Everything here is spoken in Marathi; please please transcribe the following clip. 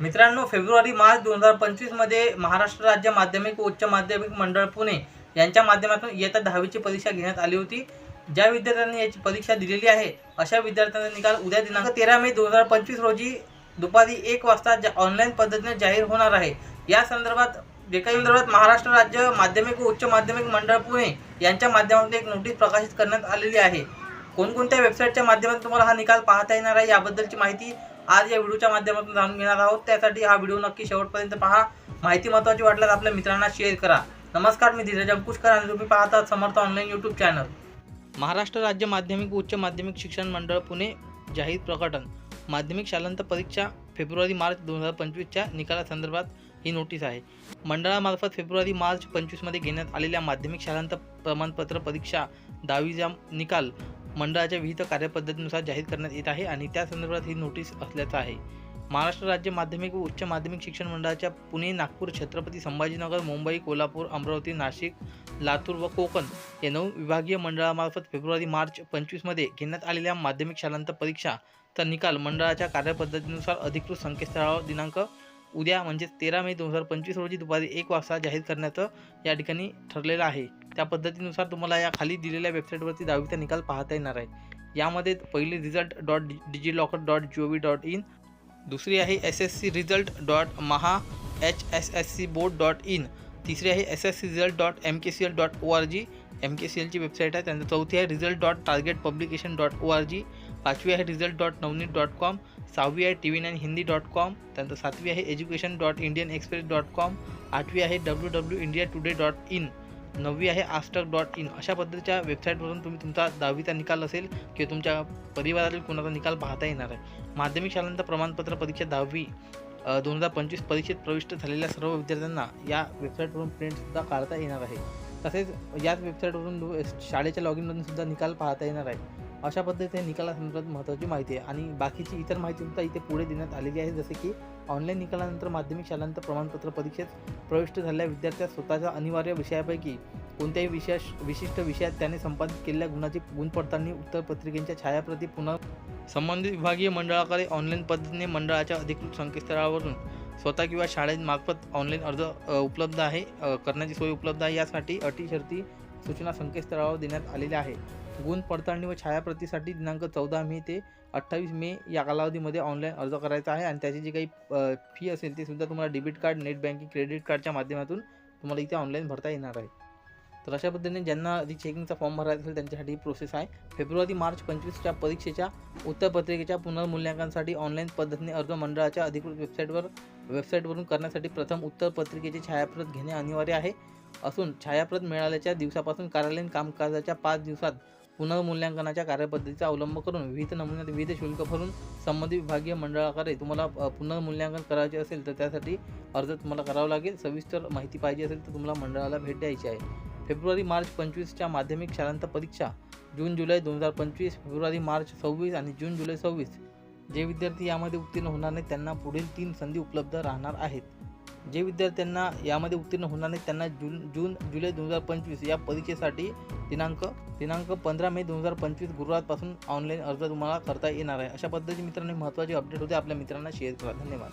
मित्रांनो फेब्रुवारी मार्च दोन हजार पंचवीसमध्ये महाराष्ट्र राज्य माध्यमिक व उच्च माध्यमिक मंडळ पुणे यांच्या माध्यमातून इयत्ता दहावीची परीक्षा घेण्यात आली होती. ज्या विद्यार्थ्यांनी याची परीक्षा दिलेली आहे अशा विद्यार्थ्यांचा निकाल उद्या दिनांक तेरा मे दोन हजार पंचवीस रोजी दुपारी एक वाजता जा ऑनलाईन पद्धतीने जाहीर होणार आहे. या संदर्भात एका संदर्भात महाराष्ट्र राज्य माध्यमिक व उच्च माध्यमिक मंडळ पुणे यांच्या माध्यमातून एक नोटीस प्रकाशित करण्यात आलेली आहे. कोणकोणत्या वेबसाईटच्या माध्यमातून तुम्हाला हा निकाल पाहता येणार आहे याबद्दलची माहिती आज या व्हिडिओच्या माध्यमातून जाणून घेणार आहोत. त्यासाठी हा व्हिडिओ नक्की शेवटपर्यंत पहा. माहिती महत्त्वाची वाटल्यास आपल्या मित्रांना शेअर करा. नमस्कार मी धीरज अंकुशकर आणि तुम्ही पाहतात Samarth online YouTube channel Maharashtra राज्य माध्यमिक उच्च माध्यमिक शिक्षण मंडळ पुणे. जाहीर प्रकटन. माध्यमिक शालांत परीक्षा फेब्रुवारी मार्च दोन हजार पंचवीसच्या निकालासंदर्भात ही नोटीस आहे. मंडळामार्फत फेब्रुवारी मार्च पंचवीसमध्ये घेण्यात आलेल्या माध्यमिक शालांत प्रमाणपत्र परीक्षा दहावीचा निकाल मंडळाच्या विविध कार्यपद्धतीनुसार जाहीर करण्यात येत आहे आणि त्या संदर्भात ही नोटीस असल्याचं आहे. महाराष्ट्र राज्य माध्यमिक व उच्च माध्यमिक शिक्षण मंडळाच्या पुणे नागपूर छत्रपती संभाजीनगर मुंबई कोल्हापूर अमरावती नाशिक लातूर व कोकण या नऊ विभागीय मंडळामार्फत फेब्रुवारी मार्च पंचवीसमध्ये घेण्यात आलेल्या माध्यमिक शालांत परीक्षाचा निकाल मंडळाच्या कार्यपद्धतीनुसार अधिकृत संकेतस्थळावर दिनांक उद्या म्हणजे तेरा मे दोन हजार पंचवीस रोजी दुपारी एक वाजता जाहीर करण्याचं या ठिकाणी ठरलेलं आहे. त्या पद्धतीनुसार तुम्हाला या खाली दिलेल्या वेबसाईटवरती दहावीचा निकाल पाहता येणार आहे. यामध्ये पहिली result dot DigiLocker dot G O V dot in दुसरी आहे S S C result dot Maha H S S C board dot in तिसरी आहे S S C result dot M K C L dot O R G M K C एलची website आहे त्यानंतर चौथी आहे result dot target publication dot O R G पाचवी आहे result dot Navneet dot com सहावी आहे T V nine Hindi dot com त्यानंतर सातवी आहे education dot Indian Express dot com आठवी आहे W W India Today dot in नववी आहे आस्टक डॉट इन अशा पद्धतीच्या वेबसाईटवरून तुम्ही तुमचा दहावीचा निकाल असेल किंवा तुमच्या परिवारातील कोणाचा निकाल पाहता येणार आहे. माध्यमिक शालांत प्रमाणपत्र परीक्षा दहावी दोन हजार पंचवीस परीक्षेत प्रविष्ट झालेल्या सर्व विद्यार्थ्यांना या वेबसाईटवरून प्रिंटसुद्धा काढता येणार आहे. तसेच याच वेबसाईटवरून शाळेच्या लॉग इनमधून सुद्धा निकाल पाहता येणार आहे. अशा पद्धतीने निकालासंदर्भात महत्त्वाची माहिती आहे. आणि बाकीची इतर माहिती सुद्धा इथे पुढे देण्यात आलेली आहे. जसे की ऑनलाईन निकालानंतर माध्यमिक शालांत प्रमाणपत्र परीक्षेत प्रविष्ट झालेल्या विद्यार्थ्या स्वतःच्या अनिवार्य विषयापैकी कोणत्याही विशेष विशिष्ट विषयात त्याने संपादित केलेल्या गुणाची गुणपडताळणी उत्तरपत्रिकेच्या छायाप्रती पुन्हा संबंधित विभागीय मंडळाकडे ऑनलाईन पद्धतीने मंडळाच्या अधिकृत संकेतस्थळावरून स्वतः किंवा शाळेमार्फत ऑनलाईन अर्ज उपलब्ध आहे करण्याची सोय उपलब्ध आहे. यासाठी अटी शर्ती सूचना संकेतस्थळावर देण्यात आलेल्या आहे गुण पडताळणी व छायाप्रतीसाठी दिनांक चौदा मे ते अठ्ठावीस मे या कालावधीमध्ये ऑनलाईन अर्ज करायचा आहे. आणि त्याची जी काही फी असेल ती सुद्धा तुम्हाला debit card net banking credit कार्डच्या माध्यमातून तुम्हाला इथे ऑनलाईन भरता येणार आहे. तर अशा पद्धतीने ज्यांना आधी चेकिंगचा फॉर्म भरायचा असेल त्यांच्यासाठी प्रोसेस आहे. फेब्रुवारी मार्च पंचवीसच्या परीक्षेच्या उत्तरपत्रिकेच्या पुनर्मूल्यांकनासाठी ऑनलाईन पद्धतीने अर्ज मंडळाच्या अधिकृत वेबसाईटवर वेबसाईटवरून करण्यासाठी प्रथम उत्तरपत्रिकेची छायाप्रत घेणे अनिवार्य आहे. असून छायाप्रत मिळाल्याच्या दिवसापासून कार्यालयीन कामकाजाच्या पाच दिवसात पुनर्मूल्यांकनाच्या कार्यपद्धतीचा अवलंब करून विविध नमुन्यात विविध शुल्क भरून संबंधित विभागीय मंडळाकडे तुम्हाला पुनर्मूल्यांकन करायचे असेल तर त्यासाठी अर्ज तुम्हाला करावा लागेल. सविस्तर माहिती पाहिजे असेल तर तुम्हाला मंडळाला भेट द्यायची आहे. फेब्रुवारी मार्च पंचवीसच्या माध्यमिक शालांत परीक्षा जून जुलै दोन हजार पंचवीस फेब्रुवारी मार्च सव्वीस आणि जून जुलै सव्वीस. जे विद्यार्थी यामध्ये उत्तीर्ण होणार नाहीत त्यांना पुढील तीन संधी उपलब्ध राहणार आहेत. जे विद्यार्थ्यांना यामध्ये उत्तीर्ण होणार नाही त्यांना जून जून जुलै दोन हजार पंचवीस या परीक्षेसाठी दिनांक दिनांक पंधरा मे दोन हजार पंचवीस गुरुवारपासून ऑनलाईन अर्ज तुम्हाला करता येणार आहे. अशा पद्धतीचे मित्रांनो महत्त्वाचे अपडेट होते आपल्या मित्रांना शेअर करा. धन्यवाद.